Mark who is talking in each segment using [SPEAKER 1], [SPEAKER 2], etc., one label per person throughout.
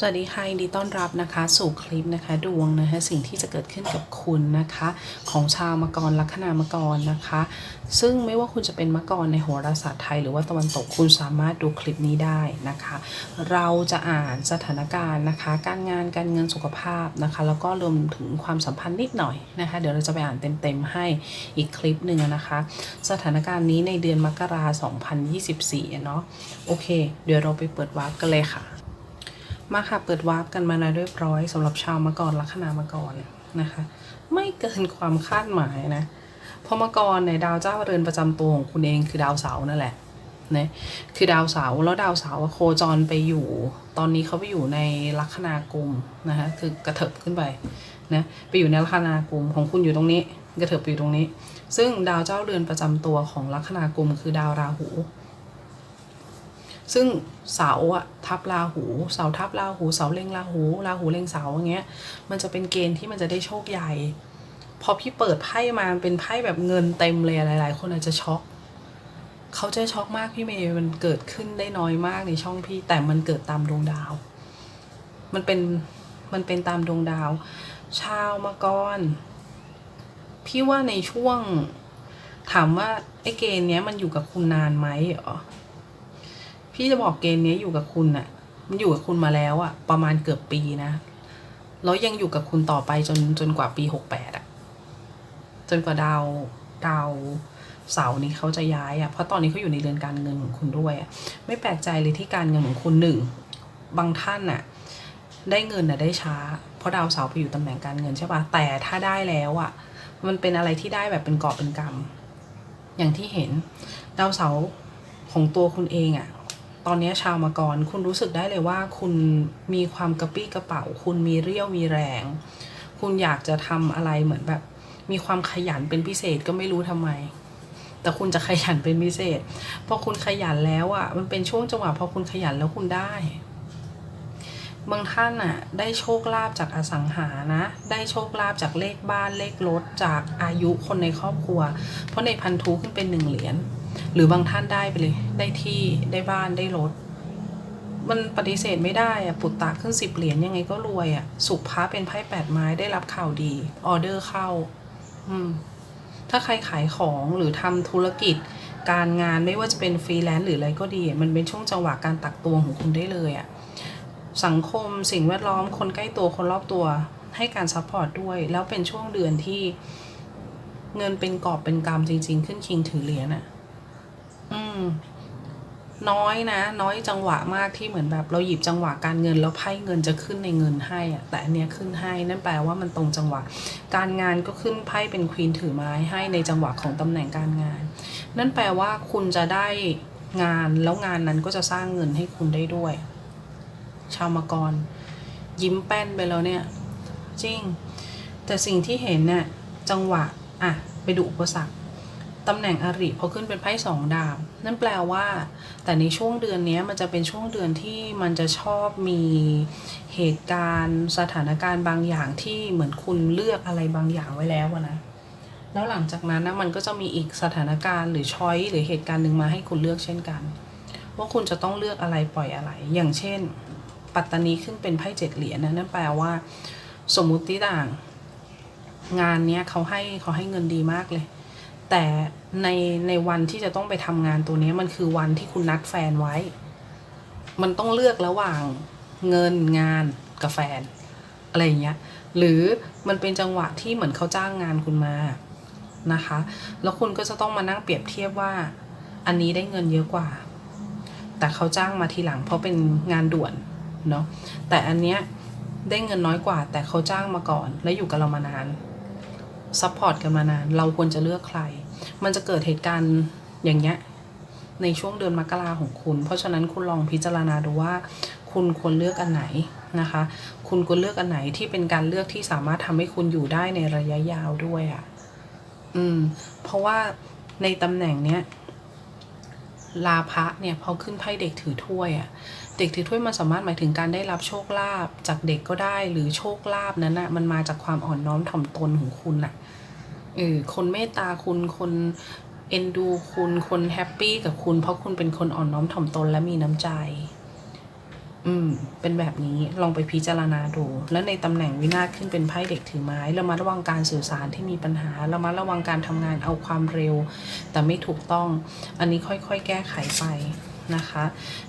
[SPEAKER 1] สวัสดีค่ะยินดีต้อนรับนะคะ สู่คลิปนะคะ ดวงนะคะสิ่งที่จะเกิดขึ้นกับคุณนะคะ ของชาวมังกรลัคนามกรนะคะ ซึ่งไม่ว่าคุณจะเป็นมังกรในโหราศาสตร์ไทย หรือว่าตะวันตกคุณสามารถดูคลิปนี้ได้นะคะ เราจะอ่านสถานการณ์นะคะ การงานการเงินสุขภาพนะคะ แล้วก็รวมถึงความสัมพันธ์นิดหน่อยนะคะ เดี๋ยวเราจะไปอ่านเต็มๆให้อีกคลิปหนึ่งนะคะ สถานการณ์นี้ในเดือนมกราคม2024เนาะโอเค เดี๋ยวเราไปเปิดวาร์ปกันเลยค่ะ มาค่ะเปิดวาร์ปกันมาแล้วเรียบร้อยสำหรับชาวมังกรลัคนามกรนะคะ ไม่เกินความคาดหมายนะเพราะมังกรในดาวเจ้าเรือนประจำตัวของคุณเองคือดาวเสาร์นั่นแหละนะคือดาวเสาร์แล้วดาวเสาร์โคจรไปอยู่ ตอนนี้เขาไปอยู่ในลัคนากุมนะคะคือกระเถิบขึ้นไปนะไปอยู่ในลัคนากุมของคุณอยู่ตรงนี้กระเถิบไปอยู่ตรงนี้ ซึ่งดาวเจ้าเรือนประจำตัวของลัคนากุมคือดาวราหู ซึ่งเสาอะทับราหูเสาทับราหูเสาเล็งราหูราหูเล็งเสาอย่างเงี้ย มันจะเป็นเกณฑ์ที่มันจะได้โชคใหญ่ พอพี่เปิดไพ่มาเป็นไพ่แบบเงินเต็มเลยหลาย ๆ คนอาจจะช็อกเขาจะช็อกมากพี่เมย์มันเกิดขึ้นได้น้อยมากในช่องพี่ แต่มันเกิดตามดวงดาว มันเป็นมันเป็นตามดวงดาว ชาวมังกรพี่ว่าในช่วงถามว่าไอ้เกณฑ์เนี้ยมันอยู่กับคุณนานไหมเหรอ พี่จะบอกเกณฑ์นี้อยู่กับคุณอะมันอยู่กับคุณมาแล้วอะประมาณเกือบปีนะแล้วยังอยู่กับคุณต่อไปจนจนกว่าปีหกแปดอะจนกว่าดาวดาวเสาร์นี้เขาจะย้ายอะเพราะตอนนี้เขาอยู่ในเรือนการเงินของคุณด้วยอะไม่แปลกใจเลยที่การเงินของคุณหนึ่งบางท่านอะได้เงินอะได้ช้า เพราะดาวเสาร์ไปอยู่ตำแหน่งการเงินใช่ปะแต่ถ้าได้แล้วอะมันเป็นอะไรที่ได้แบบเป็นกอบเป็นกำอย่างที่เห็นดาวเสาร์ของตัวคุณเองอะ ตอนนี้ชาวมังกรคุณรู้สึกได้เลยว่า คุณมีความกระปี้กระเป๋า คุณมีเรี่ยวมีแรง คุณอยากจะทำอะไรเหมือนแบบ มีความขยันเป็นพิเศษก็ไม่รู้ทำไม แต่คุณจะขยันเป็นพิเศษพอคุณขยันแล้วอะ่ะ มันเป็นช่วงจังหวะพอคุณขยันแล้วคุณได้บางท่านอะได้โชคลาภจากอสังหานะ ได้โชคลาภจากเลขบ้านเลขรถจากอายุคนในครอบครัว เพราะในพันธุขึ้นเป็นหนึ่งเหรียญ หรือบางท่านได้ไปเลย ได้ที่ได้บ้านได้รถ มันปฏิเสธไม่ได้อะปุตตะขึ้นสิบเหรียญยังไงก็รวยอะสุภาเป็นไพ่แปดไม้ได้รับข่าวดี ออเดอร์เข้า อืม ถ้าใครขายของหรือทำธุรกิจ การงานไม่ว่าจะเป็นฟรีแลนซ์หรืออะไรก็ดี มันเป็นช่วงจังหวะการตักตวงของคุณได้เลยอะสังคมสิ่งแวดล้อมคนใกล้ตัวคนรอบตัวให้การซัพพอร์ตด้วย แล้วเป็นช่วงเดือนที่เงินเป็นกอบเป็นกำจริง ๆ ขึ้นคิงถือเหรียญอะ อืม น้อยนะ น้อยจังหวะมากที่เหมือนแบบเราหยิบจังหวะการเงินแล้วไพ่เงินจะขึ้นในเงินให้อะแต่อันเนี้ยขึ้นให้นั่นแปลว่ามันตรงจังหวะ การงานก็ขึ้นไพ่เป็นควีนถือไม้ให้ในจังหวะของตำแหน่งการงาน นั่นแปลว่าคุณจะได้งานแล้วงานนั้นก็จะสร้างเงินให้คุณได้ด้วย ชาวมกร ยิ้มแป้นไปแล้วเนี่ย จริง แต่สิ่งที่เห็นเนี่ยจังหวะ อะ ไปดูอุปสรรค ตำแหน่งอริพอขึ้นเป็นไพ่สองดาบ นั่นแปลว่า แต่ในช่วงเดือนนี้มันจะเป็นช่วงเดือนที่มันจะชอบมีเหตุการณ์สถานการณ์บางอย่างที่เหมือนคุณเลือกอะไรบางอย่างไว้แล้วนะแล้วหลังจากนั้นนะมันก็จะมีอีกสถานการณ์หรือช้อยหรือเหตุการณ์หนึ่งมาให้คุณเลือกเช่นกัน ว่าคุณจะต้องเลือกอะไรปล่อยอะไร อย่างเช่น ปัตตานีขึ้นเป็นไพ่เจ็ดเหรียญนะนั่นแปลว่า สมมุติต่าง งานเนี้ยเขาให้เขาให้เงินดีมากเลย แต่ในในวันที่จะต้องไปทำงานตัวนี้มันคือวันที่คุณนัดแฟนไว้ มันต้องเลือกระหว่างเงินงานกับแฟน อะไรอย่างเงี้ย หรือมันเป็นจังหวะที่เหมือนเขาจ้างงานคุณมานะคะ แล้วคุณก็จะต้องมานั่งเปรียบเทียบว่า อันนี้ได้เงินเยอะกว่า แต่เขาจ้างมาทีหลังเพราะเป็นงานด่วนเนาะ แต่อันเนี้ยได้เงินน้อยกว่า แต่เขาจ้างมาก่อน และอยู่กับเรามานาน ซัพพอร์ตกันมานาน เราควรจะเลือกใคร มันจะเกิดเหตุการณ์อย่างเงี้ยในช่วงเดือนมกราของคุณ เพราะฉะนั้นคุณลองพิจารณาดูว่า คุณควรเลือกอันไหนนะคะ คุณควรเลือกอันไหนที่เป็นการเลือกที่สามารถทำให้คุณอยู่ได้ในระยะยาวด้วยอะ่ะ อืม เพราะว่าในตำแหน่งเนี้ย ลาภะเนี่ยพอขึ้นไพ่เด็กถือถ้วยอะ่ะเด็กถือถ้วยมันสามารถหมายถึงการได้รับโชคลาภจากเด็กก็ได้หรือโชคลาภนั้นน่ะมันมาจากความอ่อนน้อมถ่อมตนของคุณน่ะเออคนเมตตาคุณคนเอ็นดูคุณคนแฮปปี้กับคุณเพราะคุณเป็นคนอ่อนน้อมถ่อมตนและมีน้ำใจ อืม เป็นแบบนี้ลองไปพิจารณาดู แล้วในตำแหน่งวินาศขึ้นเป็นไพ่เด็กถือไม้เรามาระวังการสื่อสารที่มีปัญหาเรามาระวังการทำงานเอาความเร็ว แต่ไม่ถูกต้อง อันนี้ค่อยๆ แก้ไขไปนะคะ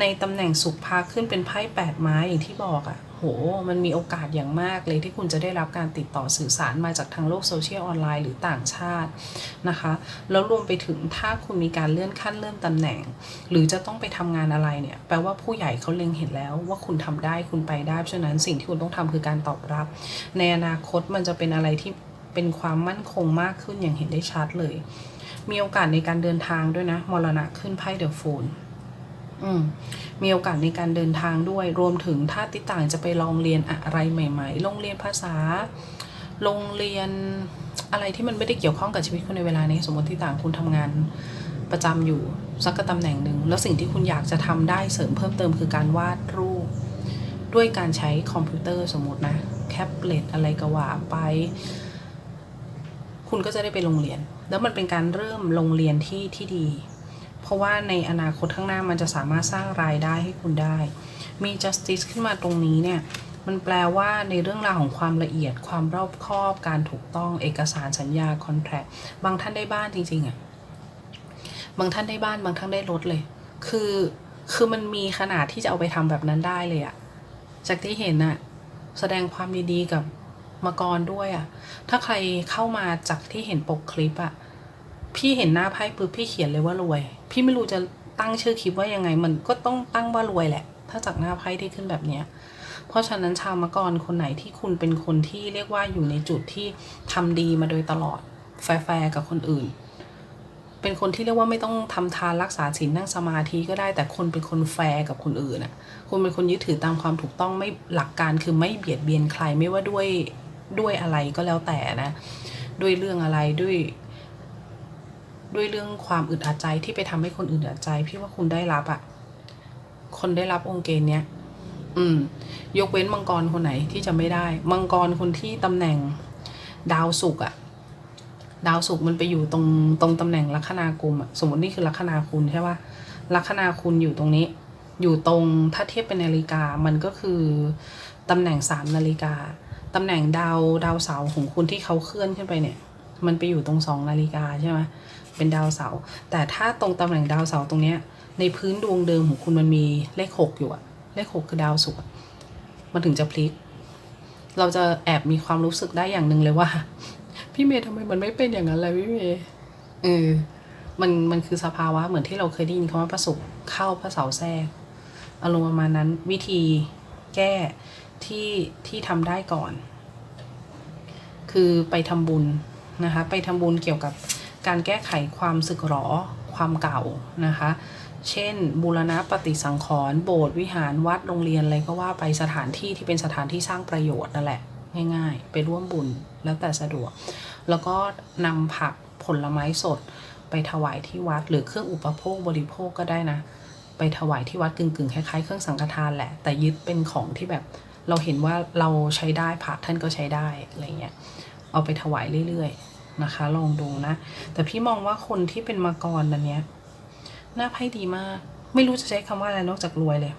[SPEAKER 1] ในตำแหน่งสุขพาขึ้นเป็นไพ่แปดไม้อย่างที่บอกอะ่ะ โห มันมีโอกาสอย่างมากเลยที่คุณจะได้รับการติดต่อสื่อสารมาจากทางโลกโซเชียลออนไลน์หรือต่างชาตินะคะ แล้วรวมไปถึงถ้าคุณมีการเลื่อนขั้นเลื่อนตำแหน่ง หรือจะต้องไปทำงานอะไรเนี่ย แปลว่าผู้ใหญ่เขาเล็งเห็นแล้วว่าคุณทำได้คุณไปได้ เพราะฉะนั้นสิ่งที่คุณต้องทำคือการตอบรับ ในอนาคตมันจะเป็นอะไรที่เป็นความมั่นคงมากขึ้นอย่างเห็นได้ชัดเลย มีโอกาสในการเดินทางด้วยนะ มรณะขึ้นไพ่เดอะโฟน อืมมีโอกาสในการเดินทางด้วย รวมถึงถ้าติต่างจะไปลองเรียนอะไรใหม่ ๆ โรงเรียนภาษา โรงเรียนอะไรที่มันไม่ได้เกี่ยวข้องกับชีวิตคุณในเวลานี้ สมมติที่ต่างคุณทำงานประจำอยู่สักตำแหน่งหนึ่ง แล้วสิ่งที่คุณอยากจะทำได้เสริมเพิ่มเติมคือการวาดรูป ด้วยการใช้คอมพิวเตอร์สมมตินะแคปเล็ตอะไรก็ว่าไป คุณก็จะได้ไปโรงเรียน แล้วมันเป็นการเริ่มโรงเรียนที่ที่ดี ราะว่าในอนาคตข้างหน้ามันจะสามารถสร้างรายได้ให้คุณได้ มี justice ขึ้นมาตรงนี้เนี่ย มันแปลว่าในเรื่องราวของความละเอียด ความรอบคอบ การถูกต้องเอกสารสัญญา contract บางท่านได้บ้านจริงๆอะ่ะ บางท่านได้บ้าน บางท่านได้รถเลย คือ คือมันมีขนาดที่จะเอาไปทำแบบนั้นได้เลยอะจากที่เห็นอะแสดงความดีๆกับมากรด้วยอะถ้าใครเข้ามาจากที่เห็นปกคลิปอะพี่เห็นหน้าไพ่ปุ๊บพี่เขียนเลยว่ารวย พี่ไม่รู้จะตั้งชื่อคลิปว่ายังไง มันก็ต้องตั้งว่ารวยแหละ ถ้าจากหน้าไพ่ที่ขึ้นแบบเนี้ยเพราะฉะนั้นชาวมกรคนไหนที่คุณเป็นคนที่เรียกว่าอยู่ในจุดที่ทำดีมาโดยตลอด แฟร์กับคนอื่น เป็นคนที่เรียกว่าไม่ต้องทำทานรักษาศีลนั่งสมาธิก็ได้แต่คนเป็นคนแฟร์กับคนอื่นอะคุณเป็นคนยึดถือตามความถูกต้องไม่หลักการคือไม่เบียดเบียนใครไม่ว่าด้วยด้วยอะไรก็แล้วแต่นะ ด้วยเรื่องอะไรด้วย ด้วยเรื่องความอึดอัดใจที่ไปทำให้คนอื่นอัดใจ พี่ว่าคุณได้รับอะคนได้รับองค์เกณฑ์เนี้ยอืม ยกเว้นมังกรคนไหนที่จะไม่ได้ มังกรคนที่ตำแหน่งดาวศุกร์อะดาวศุกร์มันไปอยู่ตรงตรงตำแหน่งลัคนากุมอะสมมตินี่คือลัคนาคุณใช่ป่ะลัคนาคุณอยู่ตรงนี้ อยู่ตรงถ้าเทียบเป็นนาฬิกามันก็คือตำแหน่งสามนาฬิกาตำแหน่งดาวดาวเสาร์ของคุณที่เขาเคลื่อนขึ้นไปเนี่ย มันไปอยู่ตรงสองนาฬิกาใช่ไหม เป็นดาวเสาร์แต่ถ้าตรงตำแหน่งดาวเสาร์ตรงเนี้ยในพื้นดวงเดิมของคุณมันมีเลขหกอยู่อะเลขหกคือดาวศุกร์มันถึงจะพลิก เราจะแอบมีความรู้สึกได้อย่างหนึ่งเลยว่า พี่เมย์ทำไมมันไม่เป็นอย่างนั้นเลยพี่เมย์เออมันมันคือสภาวะเหมือนที่เราเคยได้ยินคำว่าประสุกเข้าพระเสาแทรกอารมณ์ประมาณนั้นวิธีแก้ที่ที่ทำได้ก่อน คือไปทำบุญนะคะ ไปทำบุญเกี่ยวกับ การแก้ไขความสึกหรอความเก่านะคะ เช่น บูรณะปฏิสังขรณ์โบสถ์วิหารวัดโรงเรียนอะไรก็ว่าไปสถานที่ที่เป็นสถานที่สร้างประโยชน์นั่นแหละ ง่ายๆ ไปร่วมบุญแล้วแต่สะดวก แล้วก็นำผักผลไม้สดไปถวายที่วัดหรือเครื่องอุปโภคบริโภคก็ได้นะ ไปถวายที่วัดกึ่งๆคล้ายๆเครื่องสังฆทานแหละ แต่ยึดเป็นของที่แบบเราเห็นว่าเราใช้ได้พระท่านก็ใช้ได้อะไรเงี้ยเอาไปถวายเรื่อยๆ นะคะ ลองดูนะ แต่พี่มองว่าคนที่เป็นมังกรอันเนี้ยหน้าไพ่ดีมาก ไม่รู้จะใช้คำว่าอะไรนอกจากรวยเลย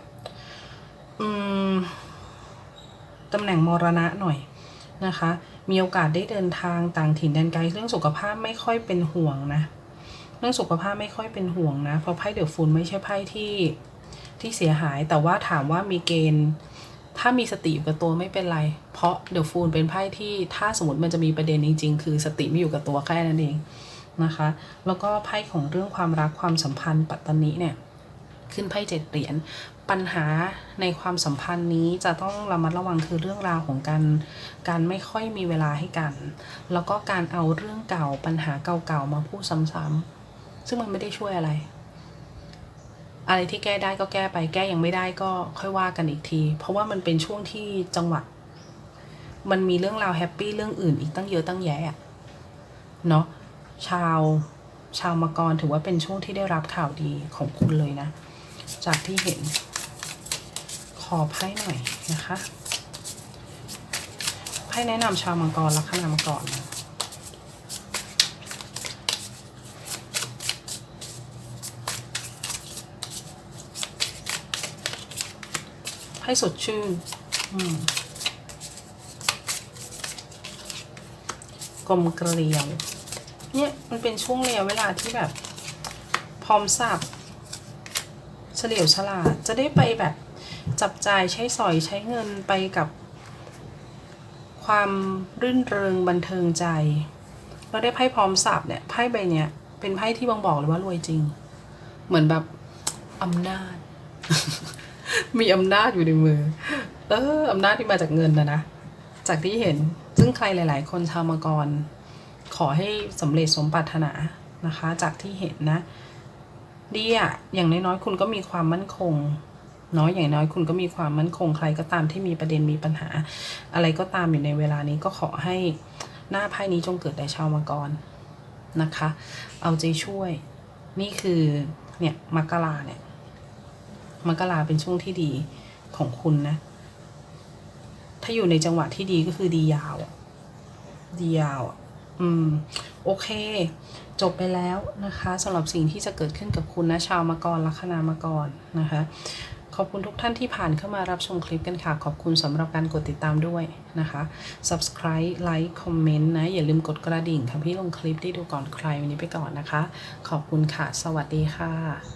[SPEAKER 1] อืมตำแหน่งมรณะหน่อยนะคะ มีโอกาสได้เดินทางต่างถิ่นแดนไกล เรื่องสุขภาพไม่ค่อยเป็นห่วงนะ เรื่องสุขภาพไม่ค่อยเป็นห่วงนะ เพราะไพ่เดือะฟูลไม่ใช่ไพ่ที่ที่เสียหาย แต่ว่าถามว่ามีเกณฑ์ ถ้ามีสติอยู่กับตัวไม่เป็นไร เพราะเดอะฟูลเป็นไพ่ที่ถ้าสมมติมันจะมีประเด็นจริง ๆ คือสติไม่อยู่กับตัวแค่นั้นเองนะคะ แล้วก็ไพ่ของเรื่องความรักความสัมพันธ์ปัตตานีเนี่ยขึ้นไพ่เจ็ดเหรียญ ปัญหาในความสัมพันธ์นี้จะต้องระมัดระวังคือเรื่องราวของการการไม่ค่อยมีเวลาให้กัน แล้วก็การเอาเรื่องเก่าปัญหาเก่าๆมาพูดซ้ำๆซึ่งมันไม่ได้ช่วยอะไร อะไรที่แก้ได้ก็แก้ไป แก้ยังไม่ได้ก็ค่อยว่ากันอีกที เพราะว่ามันเป็นช่วงที่จังหวะมันมีเรื่องราวแฮปปี้เรื่องอื่นอีกตั้งเยอะตั้งแยะเนาะชาวชาวมกรถือว่าเป็นช่วงที่ได้รับข่าวดีของคุณเลยนะ จากที่เห็น ขอไพ่หน่อยนะคะไพ่แนะนำชาวมังกรลัคนามังกรนะ ให้สดชื่นอืมกลมเกลียว เนี่ยมันเป็นช่วงระยะเวลาที่แบบ พร้อมสับเฉลียวฉลาดจะได้ไปแบบจับจ่ายใช้สอยใช้เงินไปกับ ความรื่นเริงบันเทิงใจ เราได้ไพ่พร้อมสับเนี่ยไพ่ใบเนี้ยเป็นไพ่ที่บ่งบอกเลยว่ารวยจริง เหมือนแบบอำนาจ มีอำนาจอยู่ในมือ เอออำนาจที่มาจากเงินนะนะ จากที่เห็น ซึ่งใครหลาย ๆ คนชาวมังกร ขอให้สำเร็จสมปรารถนานะคะ จากที่เห็นนะ ดีอะอย่างน้อยๆคุณก็มีความมั่นคงน้อยอย่างน้อยคุณก็มีความมั่นคงใครก็ตามที่มีประเด็นมีปัญหา อะไรก็ตามอยู่ในเวลานี้ก็ขอให้หน้าไพ่นี้จงเกิดแด่ชาวมังกรนะคะ เอาใจช่วย นี่คือเนี่ยมกราเนี่ย มกราเป็นช่วงที่ดีของคุณนะ ถ้าอยู่ในจังหวะที่ดีก็คือดียาวดียาว อืม โอเค จบไปแล้วนะคะสำหรับสิ่งที่จะเกิดขึ้นกับคุณนะชาวมังกรลัคนามังกรนะคะ ขอบคุณทุกท่านที่ผ่านเข้ามารับชมคลิปกันค่ะ ขอบคุณสำหรับการกดติดตามด้วยนะคะ subscribe like comment นะ อย่าลืมกดกระดิ่งค่ะพี่ลงคลิปได้ดูก่อนใครวันนี้ไปก่อนนะคะ ขอบคุณค่ะ สวัสดีค่ะ